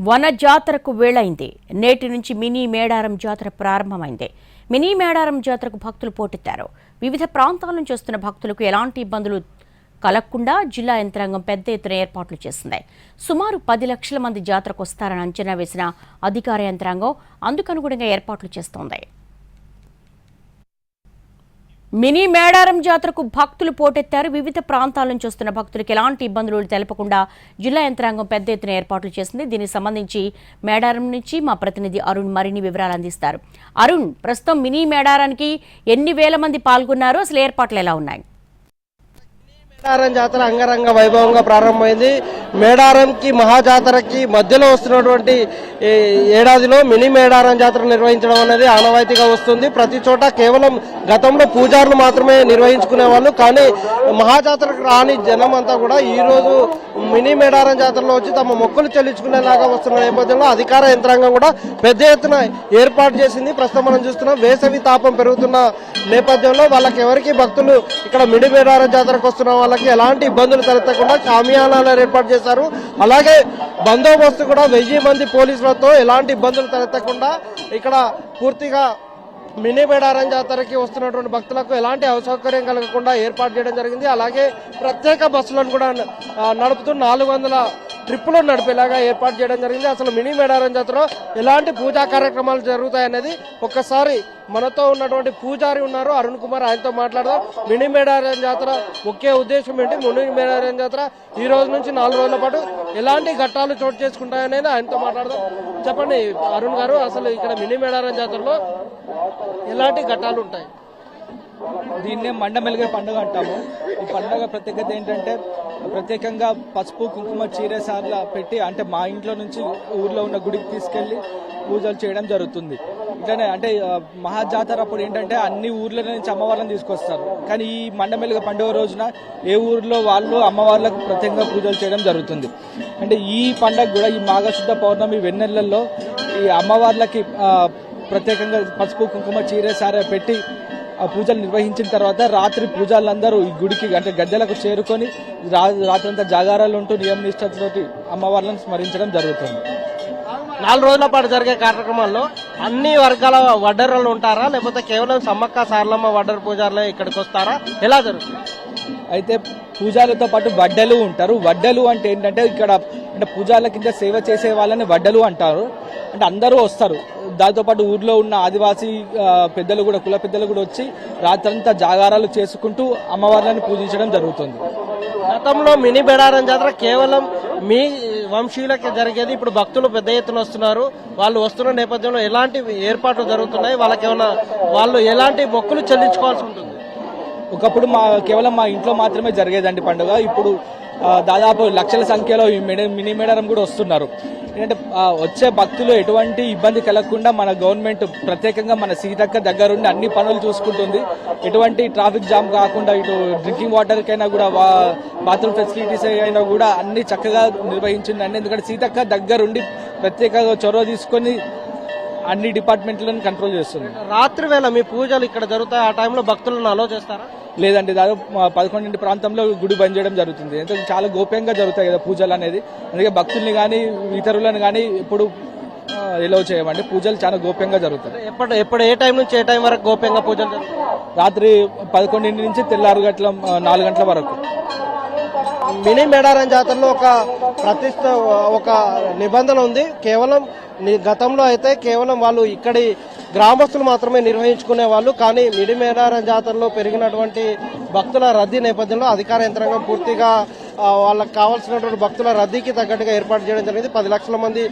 వన జాతరకు వేళైంది నేటి నుంచి మినీ మేడారం జాతర ప్రారంభమైంది. మినీ మేడారం జాతరకు భక్తులు పోటెత్తారు. వివిధ ప్రాంతాల నుంచి వస్తున్న భక్తులకు ఎలాంటి ఇబ్బందులు కలగకుండా జిల్లా యంత్రాంగం పెద్ద ఎత్తున ఏర్పాట్లు చేసింది. సుమారు పది లక్షల మంది జాతరకు వస్తారని అంచనా వేసిన అధికార యంత్రాంగం అందుకనుగుణంగా ఏర్పాట్లు చేస్తోంది. మినీ మేడారం జాతరకు భక్తులు పోటెత్తారు. వివిధ ప్రాంతాల నుంచి వస్తున్న భక్తులకు ఎలాంటి ఇబ్బందులు తెలపకుండా జిల్లా యంత్రాంగం పెద్ద ఎత్తున ఏర్పాట్లు చేసింది. దీనికి సంబంధించి మేడారం నుంచి మా ప్రతినిధి అరుణ్ మరిన్ని వివరాలు అందిస్తారు. అరుణ్ ప్రస్తుతం మినీ మేడారానికి ఎన్ని వేల మంది పాల్గొన్నారు? అసలు ఏర్పాట్లు ఎలా ఉన్నాయి? మేడారం జాతర అంగరంగ వైభవంగా ప్రారంభమైంది. మేడారంకి మహాజాతరకి మధ్యలో వస్తున్నటువంటి ఏడాదిలో మినీ మేడారం జాతర నిర్వహించడం అనేది ఆనవాయితీగా వస్తుంది. ప్రతి చోట కేవలం గతంలో పూజారులు మాత్రమే నిర్వహించుకునే వాళ్ళు కానీ మహాజాతరకు రాని జనం అంతా కూడా ఈ రోజు మినీ మేడారం జాతరలో వచ్చి తమ మొక్కలు చెల్లించుకునేలాగా వస్తున్న నేపథ్యంలో అధికార యంత్రాంగం కూడా పెద్ద ఎత్తున ఏర్పాటు చేసింది. ప్రస్తుతం మనం చూస్తున్నాం వేసవి తాపం పెరుగుతున్న నేపథ్యంలో వాళ్ళకి ఎవరికి భక్తులు ఇక్కడ మినీ మేడారం జాతరకు వస్తున్న వాళ్ళకి ఎలాంటి ఇబ్బందులు తలెత్తకుండా షామియానాలు ఏర్పాటు చేశారు. అలాగే బందోబస్తు కూడా వెయ్యి మంది పోలీసులతో ఎలాంటి ఇబ్బందులు తలెత్తకుండా ఇక్కడ పూర్తిగా మినీ బేడారం జాతరకి వస్తున్నటువంటి భక్తులకు ఎలాంటి అసౌకర్యం కలగకుండా ఏర్పాటు చేయడం జరిగింది. అలాగే ప్రత్యేక బస్సులను కూడా నడుపుతూ నాలుగు వందల ట్రిప్పులు నడిపేలాగా ఏర్పాటు చేయడం జరిగింది. అసలు మినీ మేడారం జాతరలో ఎలాంటి పూజా కార్యక్రమాలు జరుగుతాయనేది ఒక్కసారి మనతో ఉన్నటువంటి పూజారి ఉన్నారు అరుణ్ కుమార్. ఆయనతో మాట్లాడదాం. మినీ మేడారం జాతర ముఖ్య ఉద్దేశం ఏంటి? మినీ మేడారం జాతర ఈ రోజు నుంచి నాలుగు రోజుల పాటు ఎలాంటి ఘట్టాలు చోటు చేసుకుంటాయనేది ఆయనతో మాట్లాడదాం. చెప్పండి అరుణ్ గారు అసలు ఇక్కడ మినీ మేడారం జాతరలో ఎలాంటి ఘట్టాలు ఉంటాయి? దీన్నే మండమెలిగే పండుగ అంటాము. ఈ పండుగ ప్రత్యేకత ఏంటంటే ప్రత్యేకంగా పసుపు కుంకుమ చీర సార్ల పెట్టి అంటే మా ఇంట్లో నుంచి ఊర్లో ఉన్న గుడికి తీసుకెళ్ళి పూజలు చేయడం జరుగుతుంది. ఇట్లానే అంటే మహాజాతర అప్పుడు ఏంటంటే అన్ని ఊర్ల నుంచి అమ్మవార్లను తీసుకొస్తారు. కానీ ఈ మండమెలుగ పండుగ రోజున ఏ ఊర్లో వాళ్ళు అమ్మవార్లకు ప్రత్యేకంగా పూజలు చేయడం జరుగుతుంది. అంటే ఈ పండుగ కూడా ఈ మాఘశుద్ధ పౌర్ణమి వెన్నెలల్లో ఈ అమ్మవార్లకి ప్రత్యేకంగా పసుపు కుంకుమ చీర సార పెట్టి ఆ పూజలు నిర్వహించిన తర్వాత రాత్రి పూజలందరూ ఈ గుడికి అంటే గద్దెలకు చేరుకొని రా- రాత్రంతా జాగారాలు ఉంటూ నియమ నిష్టతోటి అమ్మవార్లను స్మరించడం జరుగుతుంది. నాలుగు రోజుల పాటు జరిగే కార్యక్రమాల్లో అన్ని వర్గాల వడ్డర్లు ఉంటారా? లేకపోతే కేవలం సమ్మక్క సారలమ్మ వడ్డర్ పూజారులే ఇక్కడికి వస్తారా? ఎలా జరుగుతుంది? అయితే పూజాలతో పాటు వడ్డలు ఉంటారు. వడ్డలు అంటే ఏంటంటే ఇక్కడ అంటే పూజాల కింద సేవ చేసే వాళ్ళని వడ్డలు అంటారు. అంటే అందరూ వస్తారు. దాంతో పాటు ఊర్లో ఉన్న ఆదివాసీ పెద్దలు కూడా కుల పెద్దలు కూడా వచ్చి రాత్రంతా జాగారాలు చేసుకుంటూ అమ్మవార్లను పూజించడం జరుగుతుంది. గతంలో మినీ బెడారం జాతర కేవలం మీ వంశీయులకి జరిగేది. ఇప్పుడు భక్తులు పెద్ద ఎత్తున వస్తున్నారు. వాళ్ళు వస్తున్న నేపథ్యంలో ఎలాంటి ఏర్పాట్లు జరుగుతున్నాయి? వాళ్ళకి ఏమైనా వాళ్ళు ఎలాంటి మొక్కులు చెల్లించుకోవాల్సి ఉంటుంది? ఒకప్పుడు మా కేవలం మా ఇంట్లో మాత్రమే జరిగేదండి పండుగ. ఇప్పుడు దాదాపు లక్షల సంఖ్యలో ఈ మెడ- మినీ మేడారం కూడా వస్తున్నారు. ఏంటంటే వచ్చే భక్తులు ఎటువంటి ఇబ్బంది కలగకుండా మన గవర్నమెంట్ ప్రత్యేకంగా మన సీతక్క దగ్గరుండి అన్ని పనులు చూసుకుంటుంది. ఎటువంటి ట్రాఫిక్ జామ్ కాకుండా ఇటు డ్రింకింగ్ వాటర్కైనా కూడా బాత్రూమ్ ఫెసిలిటీస్ అయినా కూడా అన్ని చక్కగా నిర్వహించిందండి. ఎందుకంటే సీతక్క దగ్గరుండి ప్రత్యేకంగా చొరవ తీసుకొని అన్ని డిపార్ట్మెంట్లను కంట్రోల్ చేస్తుంది. రాత్రి వేళ మీ పూజలు ఇక్కడ జరుగుతాయి ఆ టైంలో భక్తులను అలో చేస్తారా? లేదండి దాదాపు పదకొండింటి ప్రాంతంలో గుడి బంద్ చేయడం జరుగుతుంది. ఎందుకంటే చాలా గోప్యంగా జరుగుతాయి కదా పూజలు అనేది. అందుకే భక్తుల్ని కానీ ఇతరులను కానీ ఇప్పుడు ఎలవ్ చేయమండి. పూజలు చాలా గోప్యంగా జరుగుతాయి. ఎప్పుడు ఎప్పుడు ఏ టైం నుంచి ఏ టైం వరకు గోప్యంగా పూజలు రాత్రి పదకొండింటి నుంచి తెల్లారు గంటల నాలుగు గంటల వరకు. మినీ మేడారం జాతరలో ఒక ప్రతిష్ట ఒక నిబంధన ఉంది. కేవలం గతంలో అయితే కేవలం వాళ్ళు ఇక్కడి గ్రామస్తులు మాత్రమే నిర్వహించుకునే వాళ్ళు కానీ మిడిమేడారం జాతరలో పెరిగినటువంటి భక్తుల రద్దీ నేపథ్యంలో అధికార యంత్రాంగం పూర్తిగా వాళ్ళకి కావాల్సినటువంటి భక్తుల రద్దీకి తగ్గట్టుగా ఏర్పాటు చేయడం జరిగింది. పది లక్షల మంది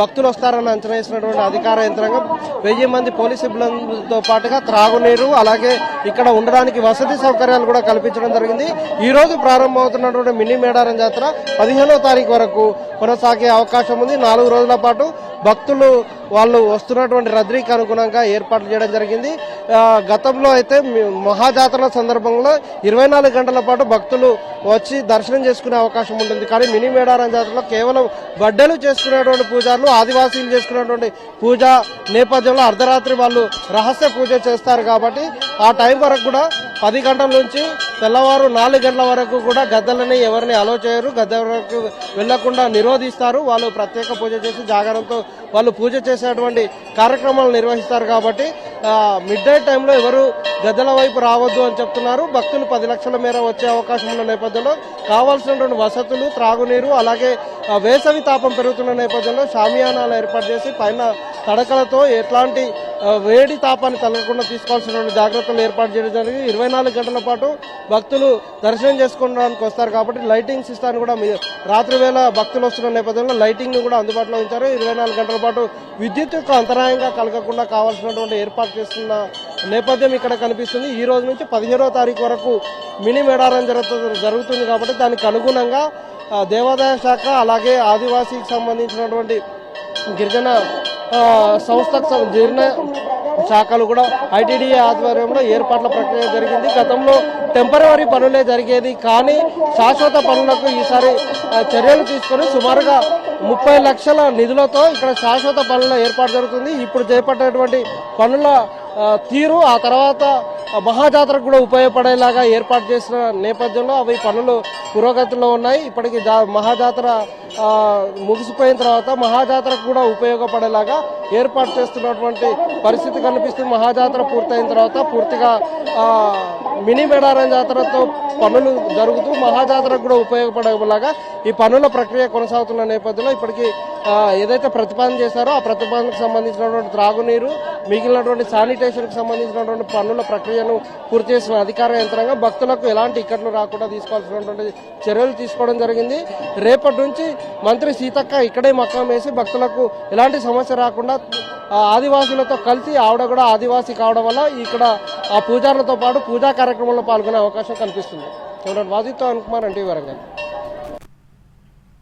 భక్తులు వస్తారని అంచనా వేసినటువంటి అధికార యంత్రాంగం వెయ్యి మంది పోలీస్ సిబ్బందితో పాటుగా త్రాగునీరు అలాగే ఇక్కడ ఉండడానికి వసతి సౌకర్యాలు కూడా కల్పించడం జరిగింది. ఈ రోజు ప్రారంభమవుతున్నటువంటి మినీ మేడారం జాతర పదిహేనో తారీఖు వరకు కొనసాగే అవకాశం ఉంది. నాలుగు రోజుల పాటు భక్తులు వాళ్ళు వస్తున్నటువంటి రద్దీకి అనుగుణంగా ఏర్పాట్లు చేయడం జరిగింది. గతంలో అయితే మహాజాతర సందర్భంలో ఇరవై నాలుగు గంటల పాటు భక్తులు వచ్చి దర్శనం చేసుకునే అవకాశం ఉంటుంది. కానీ మినీ మేడారం జాతరలో కేవలం బడ్డలు చేసుకునేటువంటి పూజారులు ఆదివాసీలు చేసుకునేటువంటి పూజ నేపథ్యంలో అర్ధరాత్రి వాళ్ళు రహస్య పూజ చేస్తారు కాబట్టి ఆ టైం వరకు కూడా పది గంటల నుంచి తెల్లవారు నాలుగు గంటల వరకు కూడా గద్దలని ఎవరిని అలో చేయరు. గద్ద వరకు వెళ్ళకుండా నిరోధిస్తారు. వాళ్ళు ప్రత్యేక పూజ చేసి జాగరణతో వాళ్ళు పూజ చేసేటువంటి కార్యక్రమాలు నిర్వహిస్తారు కాబట్టి మిడ్ నైట్ టైంలో ఎవరు గద్దల వైపు రావద్దు అని చెప్తున్నారు. భక్తులు పది లక్షల మేర వచ్చే అవకాశం ఉన్న నేపథ్యంలో కావాల్సినటువంటి వసతులు త్రాగునీరు అలాగే వేసవి తాపం పెరుగుతున్న నేపథ్యంలో షామియానాలు ఏర్పాటు చేసి పైన తడకలతో ఎట్లాంటి వేడి తాపాన్ని తగ్గకుండా తీసుకోవాల్సినటువంటి జాగ్రత్తలు ఏర్పాటు చేయడం జరిగింది. ఇరవై నాలుగు గంటల పాటు భక్తులు దర్శనం చేసుకోవడానికి వస్తారు కాబట్టి లైటింగ్ సిస్టాన్ని కూడా మీ- రాత్రి వేళ భక్తులు వస్తున్న నేపథ్యంలో లైటింగ్ను కూడా అందుబాటులో ఉంచారు. ఇరవై నాలుగు గంటల పాటు విద్యుత్ యొక్క అంతరాయంగా కలగకుండా కావాల్సినటువంటి ఏర్పాటు చేస్తున్న నేపథ్యం ఇక్కడ కనిపిస్తుంది. ఈ రోజు నుంచి పదిహేడవ తారీఖు వరకు మినీ మేడారం జరుగుతుంది జరుగుతుంది కాబట్టి దానికి అనుగుణంగా దేవాదాయ శాఖ అలాగే ఆదివాసీకి సంబంధించినటువంటి గిరిజన సంస్థకు జీర్ణ శాఖలు కూడా ఐటీడీఏ ఆధ్వర్యంలో ఏర్పాట్ల ప్రక్రియ జరిగింది. గతంలో టెంపరవరీ పనులే జరిగేది. కానీ శాశ్వత పనులకు ఈసారి చర్యలు తీసుకొని సుమారుగా ముప్పై లక్షల నిధులతో ఇక్కడ శాశ్వత పనుల ఏర్పాటు జరుగుతుంది. ఇప్పుడు చేపట్టేటువంటి పనుల తీరు ఆ తర్వాత మహాజాతరకు కూడా ఉపయోగపడేలాగా ఏర్పాటు చేసిన నేపథ్యంలో అవి పనులు పురోగతిలో ఉన్నాయి. ఇప్పటికి జా- మహాజాతర ముగిసిపోయిన తర్వాత మహాజాతరకు కూడా ఉపయోగపడేలాగా ఏర్పాటు చేస్తున్నటువంటి పరిస్థితి కనిపిస్తుంది. మహాజాతర పూర్తయిన తర్వాత పూర్తిగా మినీ మేడారం జాతరతో పనులు జరుగుతూ మహాజాతరకు కూడా ఉపయోగపడేలాగా ఈ పనుల ప్రక్రియ కొనసాగుతున్న నేపథ్యంలో ఇప్పటికీ ఏదైతే ప్రతిపాదన చేశారో ఆ ప్రతిపాదనకు సంబంధించినటువంటి త్రాగునీరు మిగిలినటువంటి శానిటేషన్కి సంబంధించినటువంటి పనుల ప్రక్రియను పూర్తి చేసిన అధికార యంత్రాంగం భక్తులకు ఎలాంటి ఇక్కట్లు రాకుండా తీసుకోవాల్సినటువంటి చర్యలు తీసుకోవడం జరిగింది. రేపటి నుంచి మంత్రి సీతక్క ఇక్కడే మకాం వేసి భక్తులకు ఎలాంటి సమస్య రాకుండా ఆదివాసులతో కలిసి ఆవిడ కూడా ఆదివాసీ కావడం వల్ల ఇక్కడ ఆ పూజారులతో పాటు పూజా కార్యక్రమంలో పాల్గొనే అవకాశం కనిపిస్తుంది. చూడండి వాదితో అనుకుమార్ అంటే వరంగల్.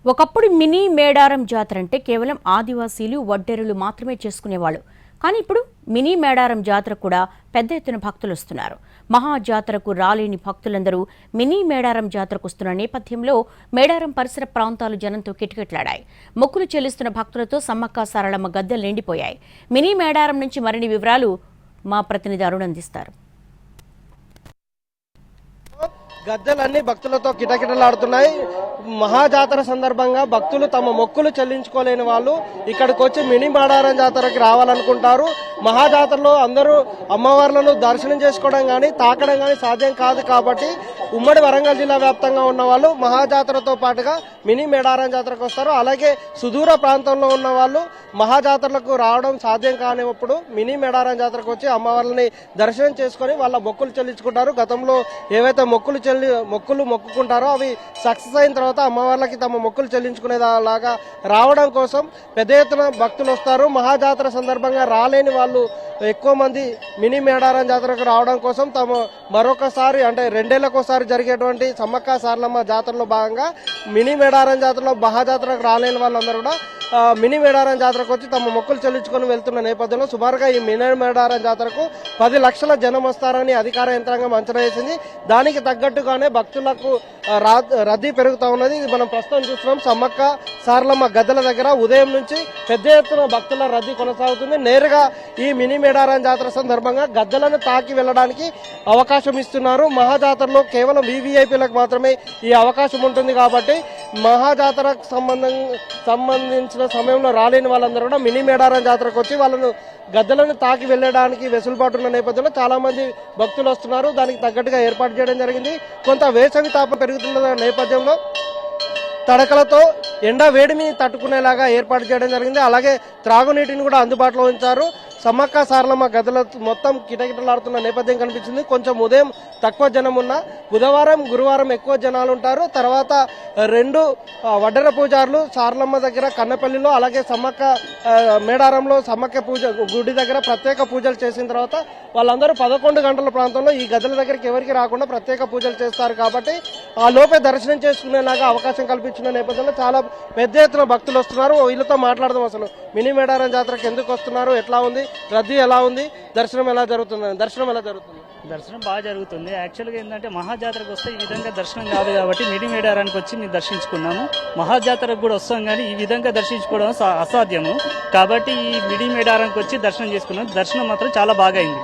ఒకప్పుడు మినీ మేడారం జాతర అంటే కేవలం ఆదివాసీలు వడ్డెరులు మాత్రమే చేసుకునేవాళ్ళు. కానీ ఇప్పుడు మినీ మేడారం జాతర కూడా పెద్ద ఎత్తున భక్తులు వస్తున్నారు. మహా జాతరకు రాలేని భక్తులందరూ మినీ మేడారం జాతరకు వస్తున్న నేపథ్యంలో మేడారం పరిసర ప్రాంతాలు జనంతో కిటకిటలాడాయి. మొక్కులు చెల్లిస్తున్న భక్తులతో సమ్మక్క సారళమ్మ గద్దెలు నిండిపోయాయి. మినీ మేడారం నుంచి మరిన్ని వివరాలు మా ప్రతినిధి అరుణ్ అందిస్తారు. గద్దెలన్నీ భక్తులతో కిటకిటలాడుతున్నాయి. మహాజాతర సందర్భంగా భక్తులు తమ మొక్కులు చెల్లించుకోలేని వాళ్ళు ఇక్కడికి వచ్చి మినీ మాడారం జాతరకి రావాలనుకుంటారు. మహాజాతరలో అందరూ అమ్మవార్లను దర్శనం చేసుకోవడం కానీ తాకడం కానీ సాధ్యం కాదు కాబట్టి ఉమ్మడి వరంగల్ జిల్లా వ్యాప్తంగా ఉన్న వాళ్ళు మహాజాతరతో పాటుగా మినీ మేడారం జాతరకు వస్తారు. అలాగే సుదూర ప్రాంతంలో ఉన్న వాళ్ళు మహాజాతరలకు రావడం సాధ్యం కానిప్పుడు మినీ మేడారం జాతరకు వచ్చి అమ్మవార్లని దర్శనం చేసుకొని వాళ్ళ మొక్కులు చెల్లించుకుంటారు. గతంలో ఏవైతే మొక్కులు చెల్లి మొక్కులు మొక్కుకుంటారో అవి సక్సెస్ అయిన తర్వాత తర్వాత అమ్మవార్లకి తమ మొక్కులు చెల్లించుకునేలాగా రావడం కోసం పెద్ద ఎత్తున భక్తులు వస్తారు. మహాజాతర సందర్భంగా రాలేని వాళ్ళు ఎక్కువ మంది మినీ మేడారం జాతరకు రావడం కోసం తమ మరొకసారి అంటే రెండేళ్ళకోసారి జరిగేటువంటి సమ్మక్క సార్లమ్మ జాతరలో భాగంగా మినీ మేడారం జాతరలో మహాజాతరకు రాలేని వాళ్ళందరూ కూడా మినీ మేడారం జాతరకు వచ్చి తమ మొక్కులు చెల్లించుకొని వెళ్తున్న నేపథ్యంలో సుమారుగా ఈ మినీ మేడారం జాతరకు పది లక్షల జనం వస్తారని అధికార యంత్రాంగం అంచనా వేసింది. దానికి తగ్గట్టుగానే భక్తులకు రద్దీ పెరుగుతూ ఉన్నది. ఇది మనం ప్రస్తుతం చూస్తున్నాం. సమ్మక్క సార్లమ్మ గద్దెల దగ్గర ఉదయం నుంచి పెద్ద ఎత్తున భక్తుల రద్దీ కొనసాగుతుంది. నేరుగా ఈ మినీ మేడారం జాతర సందర్భంగా గద్దెలను తాకి వెళ్ళడానికి అవకాశం ఇస్తున్నారు. మహాజాతరలో కేవలం వివిఐపీలకు మాత్రమే ఈ అవకాశం ఉంటుంది కాబట్టి మహాజాతరకు సంబంధం సంబంధించిన సమయంలో రాలేని వాళ్ళందరూ కూడా మినీ మేడారం జాతరకు వచ్చి వాళ్ళను గద్దెలను తాకి వెళ్ళడానికి వెసులుబాటు ఉన్న నేపథ్యంలో చాలామంది భక్తులు వస్తున్నారు. దానికి తగ్గట్టుగా ఏర్పాటు చేయడం జరిగింది. కొంత వేసవి తాపం పెరుగుతున్న నేపథ్యంలో తడకలతో ఎండ వేడిని తట్టుకునేలాగా ఏర్పాటు చేయడం జరిగింది. అలాగే త్రాగునీటిని కూడా అందుబాటులో ఉంచారు. సమ్మక్క సారలమ్మ గదుల మొత్తం కిటకిటలాడుతున్న నేపథ్యం కనిపించింది కొంచెం ఉదయం తక్కువ జనం ఉన్న బుధవారం గురువారం ఎక్కువ జనాలు ఉంటారు. తర్వాత రెండు వడ్డర వడ్డెర పూజారులు సారలమ్మ దగ్గర కన్నపల్లిలో అలాగే సమ్మక్క మేడారంలో సమ్మక్క పూజ గుడి దగ్గర ప్రత్యేక పూజలు చేసిన తర్వాత వాళ్ళందరూ పదకొండు గంటల ప్రాంతంలో ఈ గదుల దగ్గరికి ఎవరికి రాకుండా ప్రత్యేక పూజలు చేస్తారు కాబట్టి ఆ లోపే దర్శనం చేసుకునేలాగా అవకాశం కల్పించిన నేపథ్యంలో చాలా పెద్ద ఎత్తున భక్తులు వస్తున్నారు. వీళ్ళతో మాట్లాడదాం అసలు. మినీ మేడారం జాతరకు ఎందుకు వస్తున్నారు? ఎట్లా ఉంది? రద్దీ ఎలా ఉంది? దర్శనం ఎలా జరుగుతుంది? దర్శనం ఎలా జరుగుతుంది? దర్శనం బాగా జరుగుతుంది. యాక్చువల్గా ఏంటంటే మహాజాతరకు వస్తే ఈ విధంగా దర్శనం కాదు కాబట్టి మిడి మేడారానికి వచ్చి మేము దర్శించుకున్నాము. మహాజాతరకు కూడా వస్తాం కానీ ఈ విధంగా దర్శించుకోవడం అసాధ్యము. కాబట్టి ఈ మిడి మేడారానికి వచ్చి దర్శనం చేసుకున్నాం. దర్శనం మాత్రం చాలా బాగా అయింది.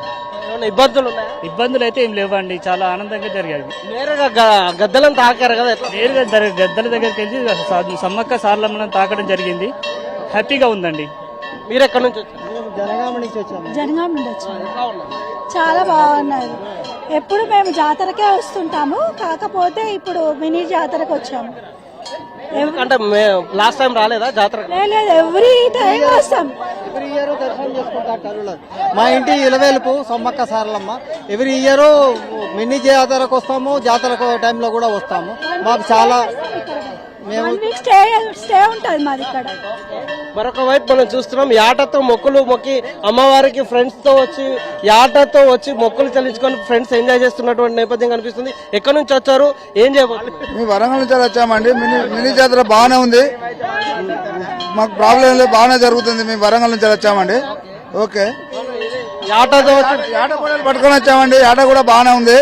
ఇబ్బందులు ఉన్నాయా? ఇబ్బందులు అయితే ఏం లేవండి. చాలా ఆనందంగా జరిగాయి. నేరుగా గద్దెలను తాకారు కదా నేరుగా గద్దల దగ్గరికి వెళ్ళి సమ్మక్క సార్లమ్మలను తాకడం జరిగింది. హ్యాపీగా ఉందండి. మీరు ఎక్కడి నుంచి జనగామ నుండి వచ్చాము చాలా బాగున్నది ఎప్పుడు మేము జాతరకే వస్తుంటాము కాకపోతే ఇప్పుడు మినీ జాతరకు వచ్చాము. అంటే లాస్ట్ టైం రాలేదా జాతర? లేదు ఎవ్రీ టైం వస్తాం. ఎవ్రీ ఇయర్ దర్శనం చేసుకుంటా కరువులో మా ఇంటి ఇలవేలుపు Sammakka Saralamma. Every year mini జాతరకు వస్తాము జాతరకు టైంలో కూడా వస్తాము. మాకు చాలా మేము స్టే స్టే ఉంటుంది మాది ఇక్కడ. మరొక వైపు మనం చూస్తున్నాం యాటతో మొక్కులు మొక్కి అమ్మవారికి ఫ్రెండ్స్తో వచ్చి యాటతో వచ్చి మొక్కులు చెల్లించుకొని ఫ్రెండ్స్ ఎంజాయ్ చేస్తున్నటువంటి నేపథ్యం కనిపిస్తుంది. ఎక్కడి నుంచి వచ్చారు? ఏం చేయబోతున్నారు? మీ వరంగల్ నుంచి వచ్చామండి. మినీ మినీ జాతర బాగానే ఉంది. మాకు ప్రాబ్లం లేదు బాగానే జరుగుతుంది. మేము వరంగల్ నుంచి వచ్చామండి. ఓకే. యాటతో వచ్చి ఆట పొడలు పట్టుకొని వచ్చామండి. ఆట కూడా బాగానే ఉంది.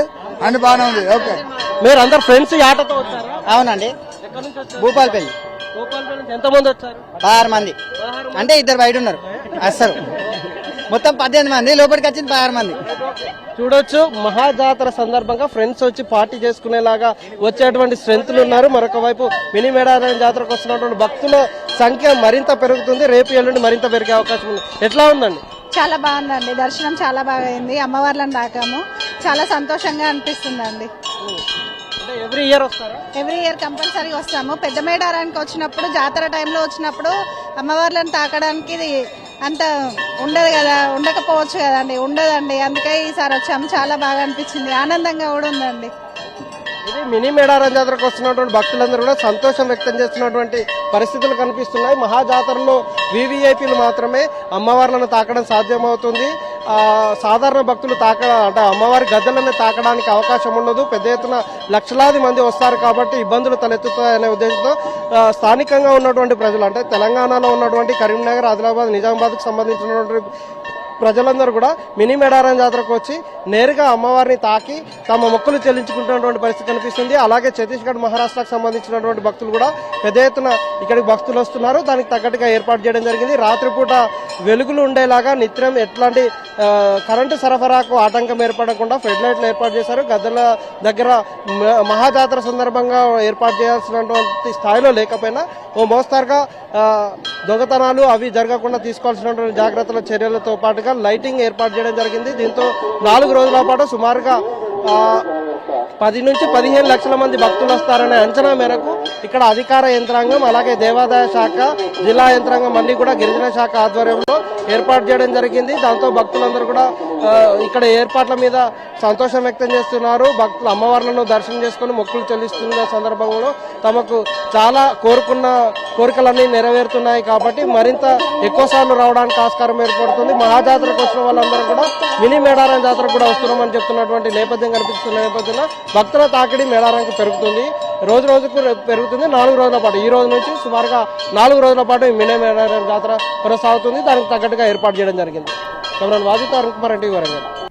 అన్ని బాగానే ఉంది. ఓకే. మీరు అందరు ఫ్రెండ్స్ యాటతో వచ్చారా? అవునండి. ఎక్కడి నుంచి వచ్చారు? భూపాలపల్లి. గోపాల్పల్లి నుంచి ఎంతమంది వచ్చారు? పదహారు మంది. అంటే ఇద్దరు బయట ఉన్నారు. అస్సలు. మొత్తం పద్దెనిమిది మంది. లోపలికి వచ్చింది పదహారు మంది. చూడొచ్చు. మహాజాతర సందర్భంగా ఫ్రెండ్స్ వచ్చి పార్టీ చేసుకునేలాగా వచ్చేటువంటి స్ట్రెంత్లు ఉన్నారు. మరొక వైపు మినీ మేడారం జాతరకు వస్తున్నటువంటి భక్తుల సంఖ్య మరింత పెరుగుతుంది. రేపు ఎల్లుండి మరింత పెరిగే అవకాశం ఉంది. ఎట్లా ఉందండి? చాలా బాగుందండి. దర్శనం చాలా బాగా అయింది. అమ్మవార్లను తాకాము చాలా సంతోషంగా అనిపిస్తుందండి. ఎవ్రీ ఇయర్ వస్తారా? ఎవ్రీ ఇయర్ కంపల్సరీ వస్తాము. పెద్ద మేడారానికి వచ్చినప్పుడు జాతర టైంలో వచ్చినప్పుడు అమ్మవార్లను తాకడానికి అంత ఉండదు కదా ఉండకపోవచ్చు కదండి ఉండదండి. అందుకే ఈసారి వచ్చాము. చాలా బాగా అనిపించింది. ఆనందంగా కూడా ఉందండి. ఇది మినీ మేడారం జాతరకు వస్తున్నటువంటి భక్తులందరూ కూడా సంతోషం వ్యక్తం చేస్తున్నటువంటి పరిస్థితులు కనిపిస్తున్నాయి. మహాజాతరలో వివిఐపీలు మాత్రమే అమ్మవార్లను తాకడం సాధ్యమవుతుంది. సాధారణ భక్తులు తాక అంటే అమ్మవారి గద్దెలను తాకడానికి అవకాశం ఉండదు. పెద్ద ఎత్తున లక్షలాది మంది వస్తారు కాబట్టి ఇబ్బందులు తలెత్తుతాయనే ఉద్దేశంతో స్థానికంగా ఉన్నటువంటి ప్రజలు అంటే తెలంగాణలో ఉన్నటువంటి కరీంనగర్ ఆదిలాబాద్ నిజామాబాద్కు సంబంధించినటువంటి ప్రజలందరూ కూడా మినీ మేడారం జాతరకు వచ్చి నేరుగా అమ్మవారిని తాకి తమ మొక్కులు చెల్లించుకుంటున్నటువంటి పరిస్థితి కనిపిస్తుంది. అలాగే ఛత్తీస్గఢ్ మహారాష్ట్రకు సంబంధించినటువంటి భక్తులు కూడా పెద్ద ఎత్తున ఇక్కడికి భక్తులు వస్తున్నారు. దానికి తగ్గట్టుగా ఏర్పాటు చేయడం జరిగింది. రాత్రిపూట వెలుగులు ఉండేలాగా నిత్యం ఎట్లాంటి కరెంటు సరఫరాకు ఆటంకం ఏర్పడకుండా ఫెడ్ లైట్లు ఏర్పాటు చేశారు. గద్దెల దగ్గర మ- మహాజాతర సందర్భంగా ఏర్పాటు చేయాల్సినటువంటి స్థాయిలో లేకపోయినా ఓ మోస్తారుగా దొంగతనాలు అవి జరగకుండా తీసుకోవాల్సినటువంటి జాగ్రత్తల చర్యలతో పాటుగా లైటింగ్ ఏర్పాటు చేయడం జరిగింది. దీంతో నాలుగు రోజుల పాటు సుమారుగా పది నుంచి పదిహేను లక్షల మంది భక్తులు వస్తారనే అంచనా మేరకు ఇక్కడ అధికార యంత్రాంగం అలాగే దేవాదాయ శాఖ జిల్లా యంత్రాంగం మళ్ళీ కూడా గిరిజన శాఖ ఆధ్వర్యంలో ఏర్పాటు చేయడం జరిగింది. దాంతో భక్తులందరూ కూడా ఇక్కడ ఏర్పాట్ల మీద సంతోషం వ్యక్తం చేస్తున్నారు. భక్తులు అమ్మవార్లను దర్శనం చేసుకుని మొక్కులు చెల్లిస్తున్న సందర్భంలో తమకు చాలా కోరుకున్న కోరికలన్నీ నెరవేరుతున్నాయి కాబట్టి మరింత ఎక్కువ సార్లు రావడానికి ఆస్కారం ఏర్పడుతుంది. మహాజాతరకు వచ్చిన వాళ్ళందరూ కూడా మినీ మేడారం జాతరకు కూడా వస్తున్నామని చెప్తున్నటువంటి నేపథ్యం కనిపిస్తున్న నేపథ్యంలో భక్తుల తాకిడి మేడారానికి పెరుగుతుంది. రోజు రోజుకు పెరుగుతుంది. నాలుగు రోజుల పాటు ఈ రోజు నుంచి సుమారుగా నాలుగు రోజుల పాటు ఈ మినీ మేడారం జాతర కొనసాగుతుంది. దానికి తగ్గట్టుగా ఏర్పాటు చేయడం జరిగింది. కమరాన్ వాదితో అరుణ్ కుమార్ రెడ్డి వరంగల్.